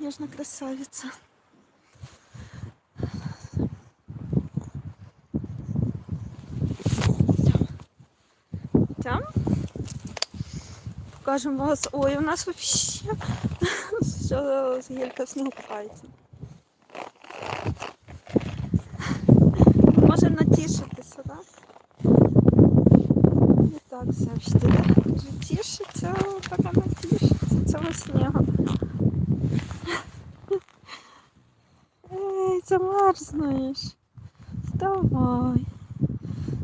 снежная красавица. Там покажемо вас. Ой, у нас вообще все гелька в снігу купається. Може натішитися, так? Не так завжди. Каже, тішиться, так вона тішиться цього снігу. Замерзнеш. Вставай.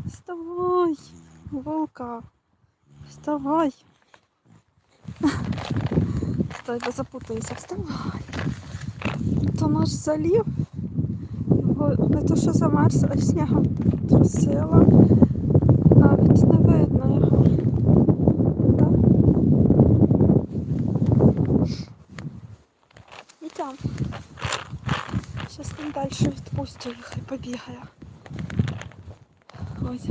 Вставай. Волка. Вставай. Стой, бо запутаюся. Вставай. То наш залів. Його не то, що замерз, а снігом трусила. відпустю їх і побігає. Ось.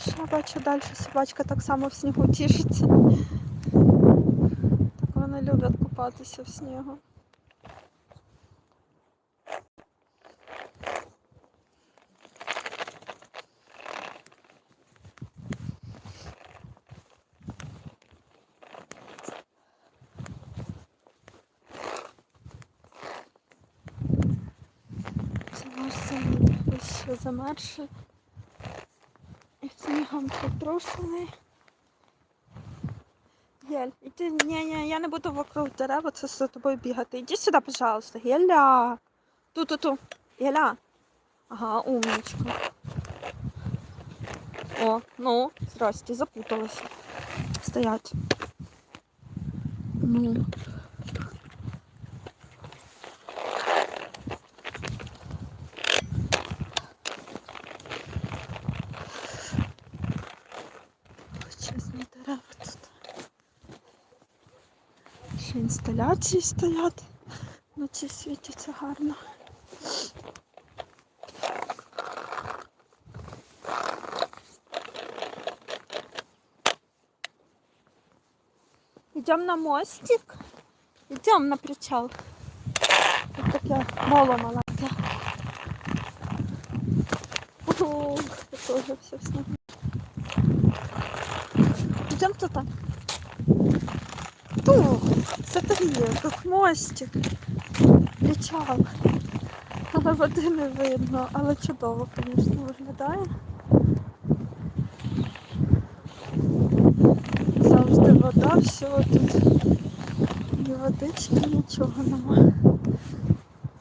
Ще бачу далі собачка так само в снігу тішиться. Так вони люблять купатися в снігу. Ще замерзши. І снігом потрушений. Гель, іди, ні, ні, я не буду вокруг дерева, це з тобою бігати. Іди сюди, пожалуйста. Геля. Ту, ту, ту. Геля. Ага, умничка. О, ну, здрасте, запуталась. Стоять. Ну. Величезні дерева тут. Ще інсталяції стоять. Вночі світяться гарно. Идем на мостик. Идем на причал. Тут таке моло маленьке. Ого, це теж все в снігу. Идем туда. Ту, смотри, как мостик. Причал. Але води не видно, але чудово, звісно, виглядає. Завжди вода, все тут. Ні водички, нічого нема.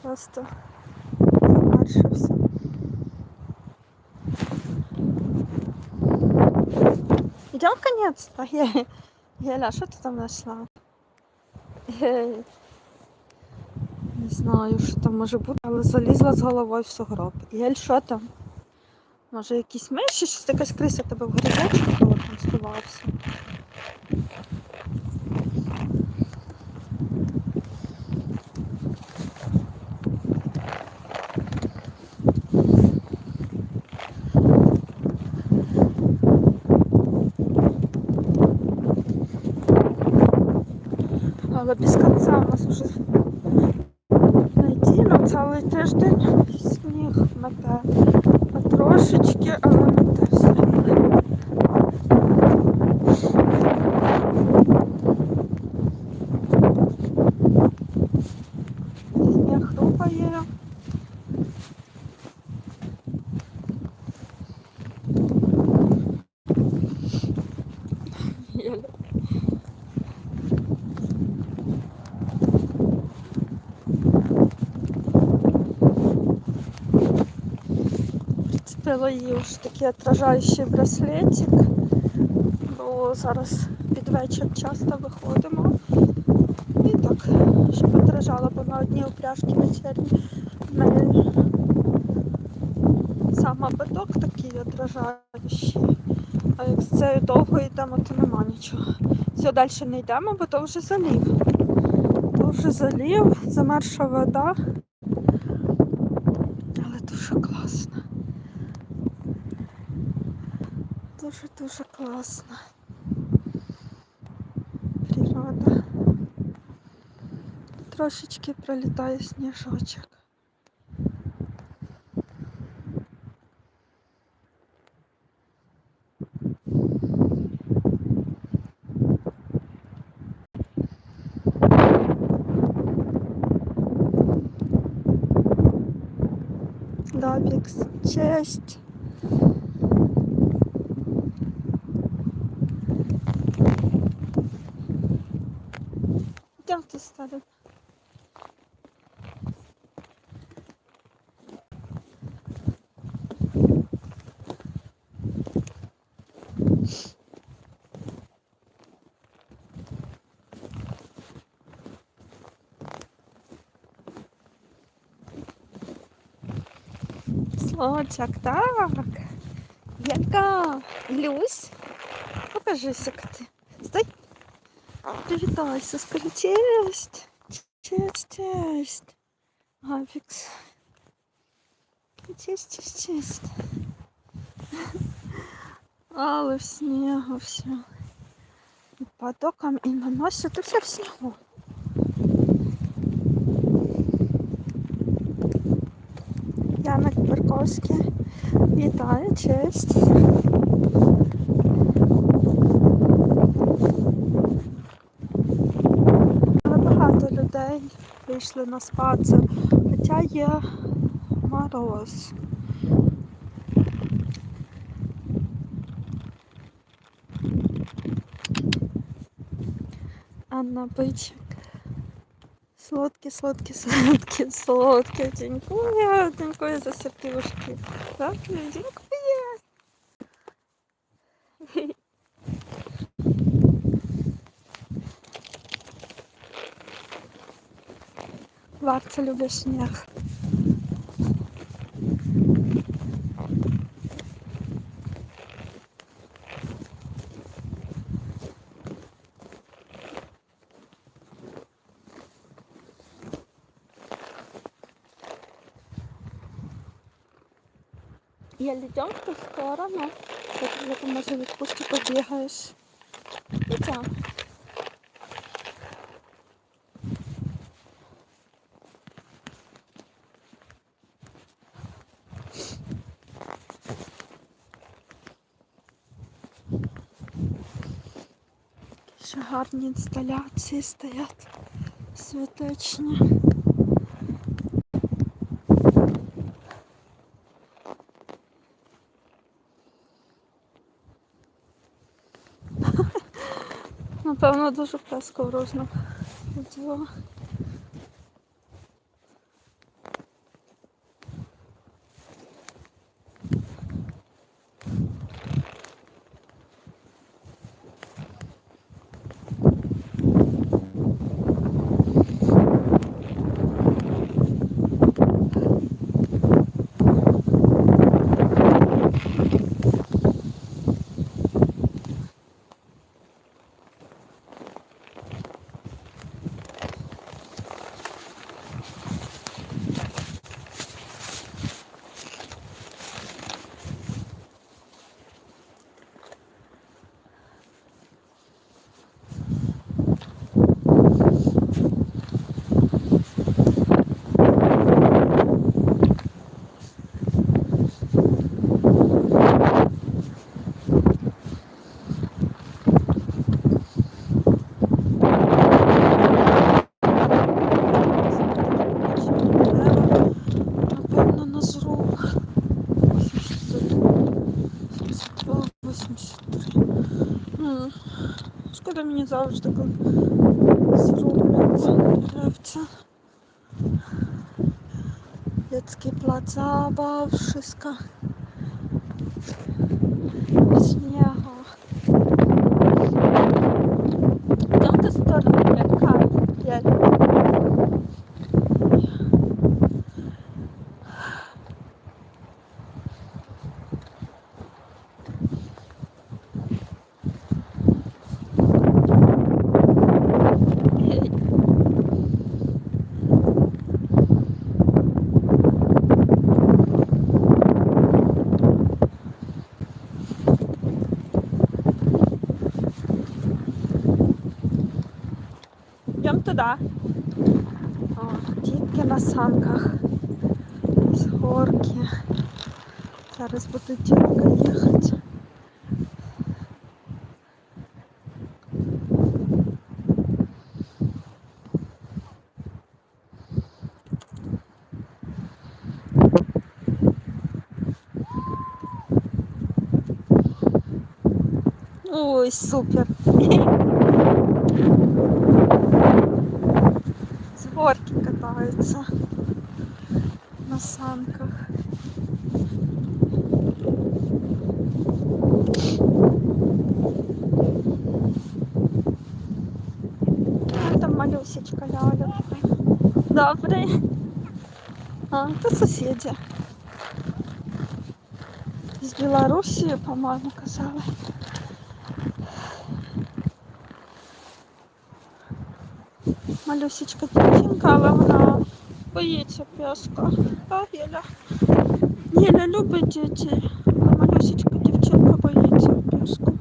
Просто замерше все. Идем конец-то. Е- Еля, що ти там знайшла? Не знаю, що там може бути, але залізла з головою в сугроб. Єль, що там? Може якісь миші, щось якась криса тебе в горизонті коли там сховався. Але без конца у нас вже неділя, цілий тиждень сніг мете. Потрошечки, але мете все. Сніг хрупає. Єля. Прицепила їй ось такий отражаючий браслетик, бо зараз під вечір часто виходимо. І так, щоб отражала, бо на одній упряжці вечірні. В сам ободок такий отражаючий. А як з цією довго йдемо, то нема нічого. Все, далі не йдемо, бо то вже залів. То вже залів, замерша вода. Дуже-дуже класно. погода. Трошечки пролітає сніжочок. Лапікс, честь. Сторону. Слочок, так. Янка, Люсь, покажися ти. Привітайся, скажи честь. Честь, честь. Гапікс. Честь, честь, честь. Але в снігу все. І потоком, і на носі, все в снігу. Яник Берковський. Вітаю, честь. вийшли на спацир, хоча є мороз. Анна Бичик. Солодкі, солодкі, солодкі, солодкі. Дякую, дякую за сердюшки. Так, дякую. Варця любить сніг. Я йдемо в ту сторону, як ти може від кущі побігаєш. Йдемо. Ще гарні інсталяції стоять святочні. Напевно, дуже прескорозно. Хотіла. nie zabrać tego zróbmy krawca. Dzieckie plac zabaw, wszystko. Istnieje. туда. О, дітки на санках. З горки. Зараз буде дітка їхати. Ой, супер. горки катаються на санках. А, там малюсечка ляля. Добрий. А, це сусіді. З Білорусі, по-моєму, казали. Малюсечка дівчинка, але вона боїться песка. Так, Єля? Єля любить дітей, а малюсечка дівчинка боїться песку.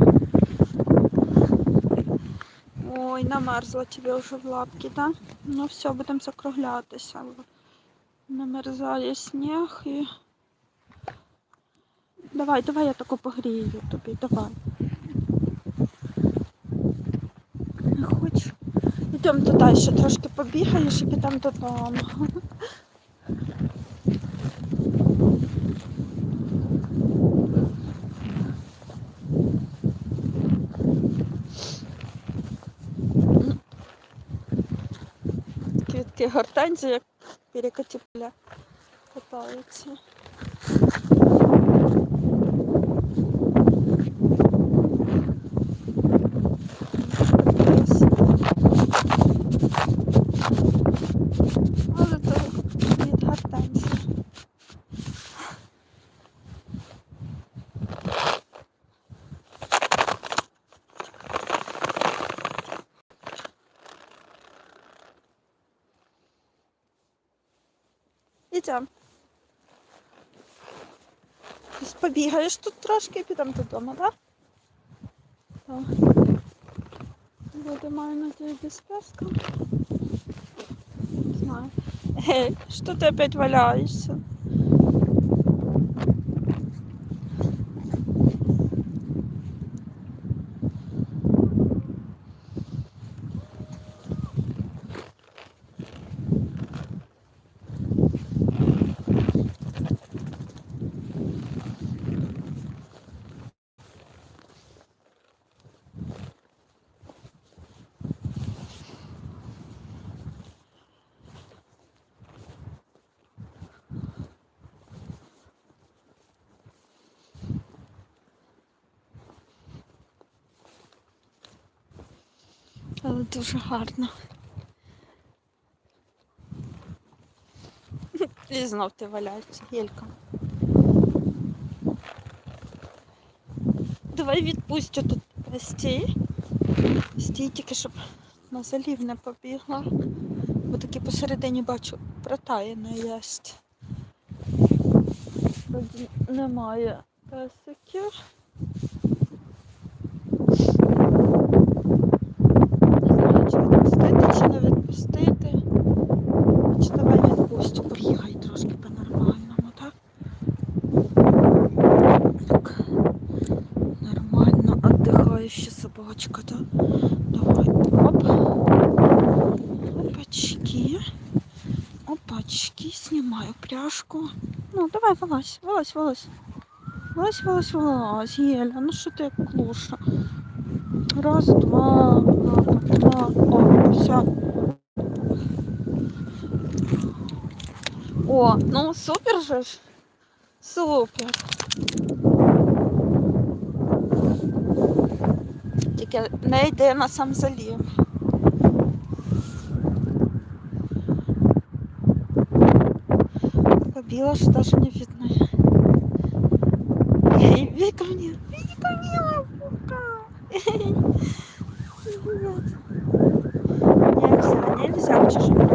Ой, намерзла тебе вже в лапки, да? Ну все, будемо закруглятися. Намерзає сніг і. Давай, давай я таку погрію тобі, давай. Не хочу. Йдемо туди ще трошки побігаєш і підемо додому. Квітки гортензії, як перекаті поля катаються. Ось. Але то від гортензії. Ідемо. Ось Побігаєш тут трошки і підемо додому, так? Так. Буде маю надію без песка. Не знаю. Гей, що ты опять валяешься? Але дуже гарно. І знов ти валяєшся, Єлька. Давай відпустю тут стій. Стій тільки, щоб на залів не побігла. Бо таки посередині бачу, протаєне єсть. Вроді немає песиків. Собачка, да? Давай, оп. Опачки. Опачки. Снимаю пряжку. Ну, давай, вылазь, вылазь, вылазь. Вылазь, вылазь, вылазь, Еля, ну что ты клуша? Раз, два, два, о, все. О, ну супер же. Супер. Тільки не йде на сам залів. Така біла, що навіть не видно. Эй, иди ко мне, иди ко мне, лапука. Привет. Нельзя, нельзя к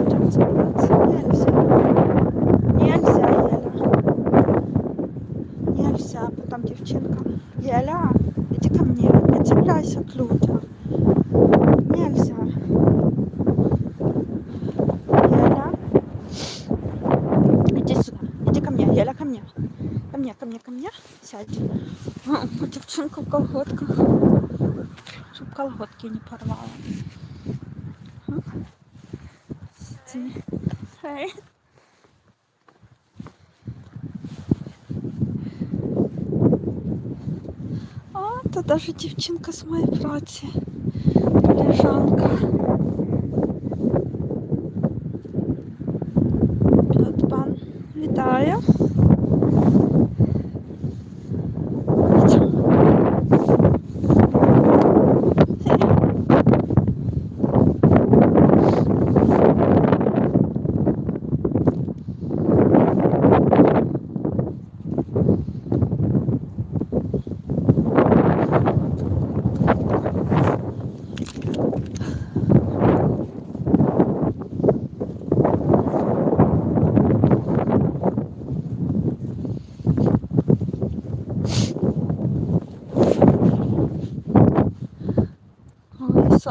колготки не порвала. Ага. Сиди. Хей. А, то даже дівчинка з моєї праці. Колежанка.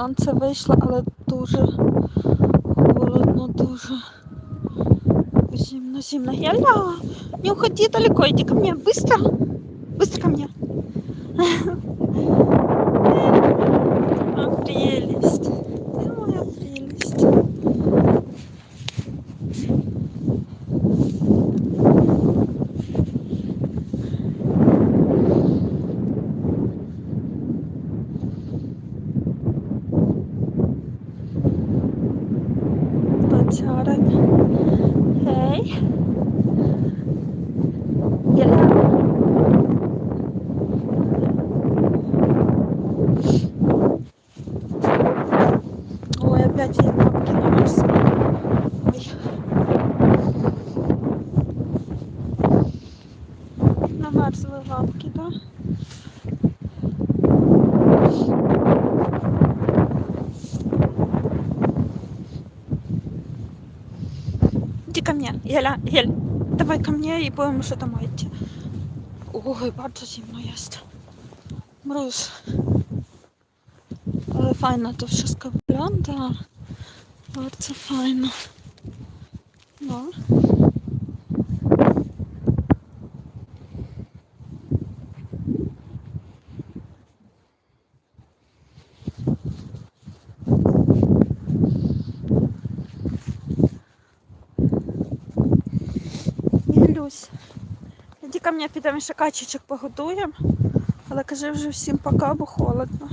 Сонце вийшло, але дуже холодно, дуже. Зимно, зимно. Яля, не уходи далеко, иди ко мне, быстро Jela, Jel, dawaj ко mnie i bo muszę to myć. Uch, bardzo zimno jest. Mróz. Ale fajnie to wszystko wygląda. Bardzo fajno. No. Ілюсь, іди ко мені, підемо ще качечок погодуємо. Але кажи вже всім пока, бо холодно.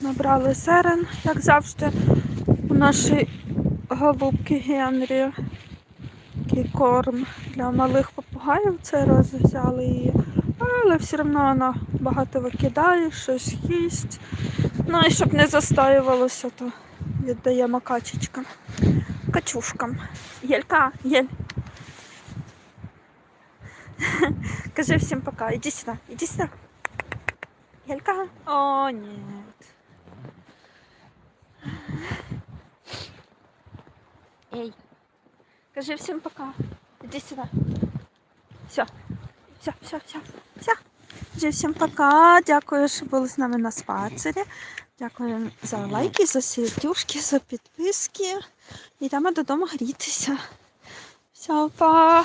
Набрали серен, як завжди, у нашій голубки Генрі. Такий корм для малих попугаїв цей раз взяли її. Але все одно вона багато викидає, щось їсть. Ну і щоб не застоювалося, то віддаємо качечкам. Качушкам. Елька, Ель. Скажи всем пока. Иди сюда, иди сюда. Елька. О, нет. Эй. Скажи всем пока. Иди сюда. Все. Все, все, все, все. Скажи всім пока. Дякую, що були з нами на спацері. Дякую за лайки, за сердюшки, за підписки. Йдемо додому грітися. Все, па!